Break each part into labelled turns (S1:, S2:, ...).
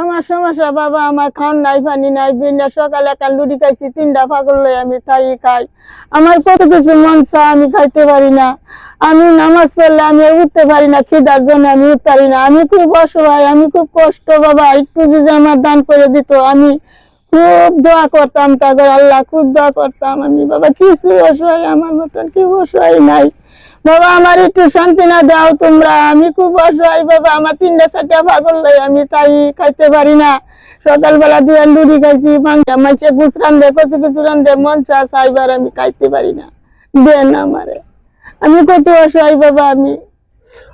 S1: আমার সমস্যা, বাবা, আমার খাওয়ান নাই, পানি নাই, বিনা সকালে একটা লুডি খাইছি, তিনটা পাগল আমি তাই খাই। আমার কত কিছু মন আমি খাইতে পারি না। আমি নামাজ পড়লে আমি উঠতে পারি না, খিদার জন্য আমি উঠতে পারি না। আমি খুব অসহায়, আমি খুব কষ্ট, বাবা, একটু যদি আমার দান করে দিত, আমি খুব দোয়া করতাম তাদের, আল্লাহ খুব দোয়া করতাম। আমি, বাবা, কিছু অসহায় আমার মতন কেউ অসহায় নাই। বাবা, আমার একটু শান্তি না দাও তোমরা। আমি খুব অসহায়, বাবা, আমার তিনটা চারটা পাগল লই আমি তাই খাইতে পারি না। সকালবেলা দুই লুড়ি খাইছি, মাংস মাইছে গুসরান দে কত কিছু রান দে মন চা সাইবার আমি খাইতে পারি না। দেন আমারে। আমি কত অসহায়, বাবা, আমি।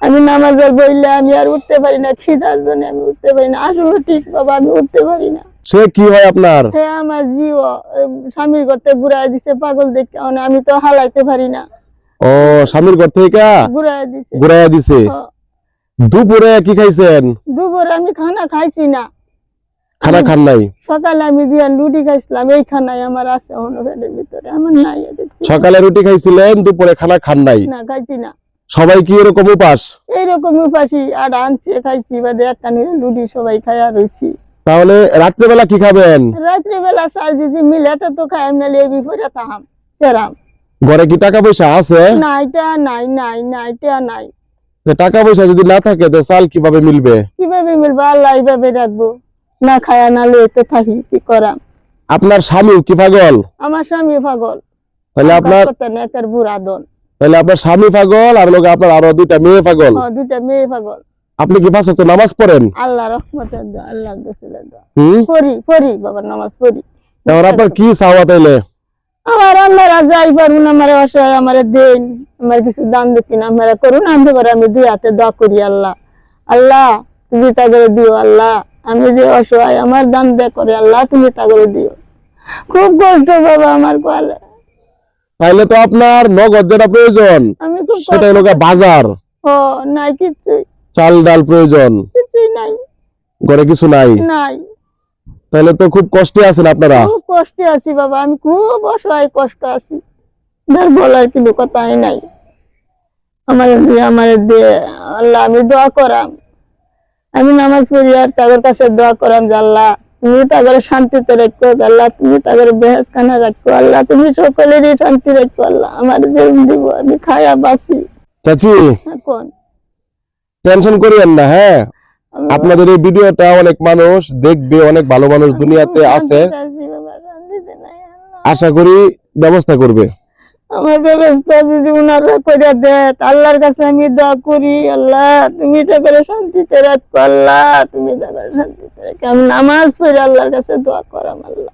S1: আমি নামাজের বইলে আমি আর উঠতে পারি না, খিদার জন্য আমি উঠতে পারি না। আসলে ঠিক, বাবা, আমি উঠতে পারি না।
S2: সে কি হয় আপনার?
S1: হ্যাঁ আমার জিও স্বামীর করতে দিছে পাগল দেখে আমি তো হালাইতে পারি না।
S2: ও স্বামীর ঘর থেকে?
S1: দিছে।
S2: ঘুরাইয়া দিছে? দুপুরে কি খাইছেন?
S1: দুপুরে আমি খানা খাইছি না।
S2: খানা খান নাই?
S1: সকালে আমি দিয়ে লুটি খাইছিলাম এই খানাই আমার আছে অন্য পেটের ভিতরে আমার নাই
S2: সকালে রুটি খাইছিলেন দুপুরে খানা খান নাই?
S1: না খাইছি না।
S2: সবাই কি এরকম উপাস?
S1: এইরকম উপাসি আর আনছি খাইছি বাদে একটা লুটি সবাই খাইয়া রয়েছি
S2: তাহলে রাত্রেবেলা কি খাবেন?
S1: রাত্রিবেলা চাল যদি মিলে তো তো খাই এমনি লেবি পরে তাহাম ফেরাম।
S2: ঘরে কি টাকা পয়সা আছে?
S1: না এটা নাই নাই নাই এটা নাই।
S2: যে টাকা পয়সা যদি না থাকে তো চাল কীভাবে মিলবে?
S1: কীভাবে মিলবো? আল্লাহ এইভাবে রাখব। না খায়া না লইতে থাকি কি করাম?
S2: আপনার স্বামী কি পাগল?
S1: আমার স্বামী পাগল।
S2: তাহলে আপনার
S1: নেকের বুড়া দন।
S2: তাহলে আপনার স্বামী পাগল আর লোক আপনার আরও দুইটা মেয়ে পাগল।
S1: ও, দুটা মেয়ে পাগল।
S2: আপনি কি পাঁচ ওয়াক্ত নামাজ পড়েন?
S1: আল্লাহ রহমতের দোয়া আল্লাহ গোসলের দোয়া। পড়ি পড়ি বাবা নামাজ পড়ি।
S2: তাহলে আপনার কি চাওয়া তাইলে?
S1: আমার আমরা যাই পারুন আমার অসহায় আমার দেন আমার কিছু দান না আমরা করুন আমি করে আমি দুই হাতে দোয়া করি আল্লাহ। আল্লাহ তুমি তা করে দিও আল্লাহ। আমি যে অসহায় আমার দান দে করে আল্লাহ তুমি তা করে দিও। খুব কষ্ট বাবা আমার কোয়ালে
S2: তাইলে তো আপনার নগদ যেটা প্রয়োজন
S1: আমি খুব
S2: সেটা হলো বাজার।
S1: ও নাই কিচ্ছুই।
S2: চাল ডাল প্রয়োজন?
S1: নাই।
S2: ঘরে কিছু নাই?
S1: নাই।
S2: তাহলে তো খুব কষ্টে আছেন আপনারা।
S1: খুব কষ্টে আছি বাবা আমি খুব অসহায় কষ্ট আছি। বলার কিন্তু কথাই নাই। আমার দিয়ে আমার দিয়ে আল্লাহ আমি দোয়া করাম। আমি নামাজ পড়ি আর তাদের কাছে দোয়া করাম যে আল্লাহ তুমি তাদের শান্তিতে রাখো আল্লাহ তুমি তাদের বেহেস খানা রাখো। আল্লাহ তুমি সকলেরই শান্তি রাখো আল্লাহ। আমার যে দিব আমি খায়া বাসি
S2: চাচি
S1: এখন।
S2: টেনশন করিয়েন না হ্যাঁ? আপনাদের এই ভিডিওটা অনেক মানুষ দেখবে অনেক ভালো মানুষ দুনিয়াতে আছে। আশা করি ব্যবস্থা করবে।
S1: আমার ব্যবস্থা যদি উনারা করে দেয় আল্লাহর কাছে আমি দোয়া করি আল্লাহ। তুমি এটা করে শান্তিতে রাখো আল্লাহ। তুমি এটা করে শান্তিতে রাখো। আমি নামাজ পড়ে আল্লাহর কাছে দোয়া করাম আল্লাহ।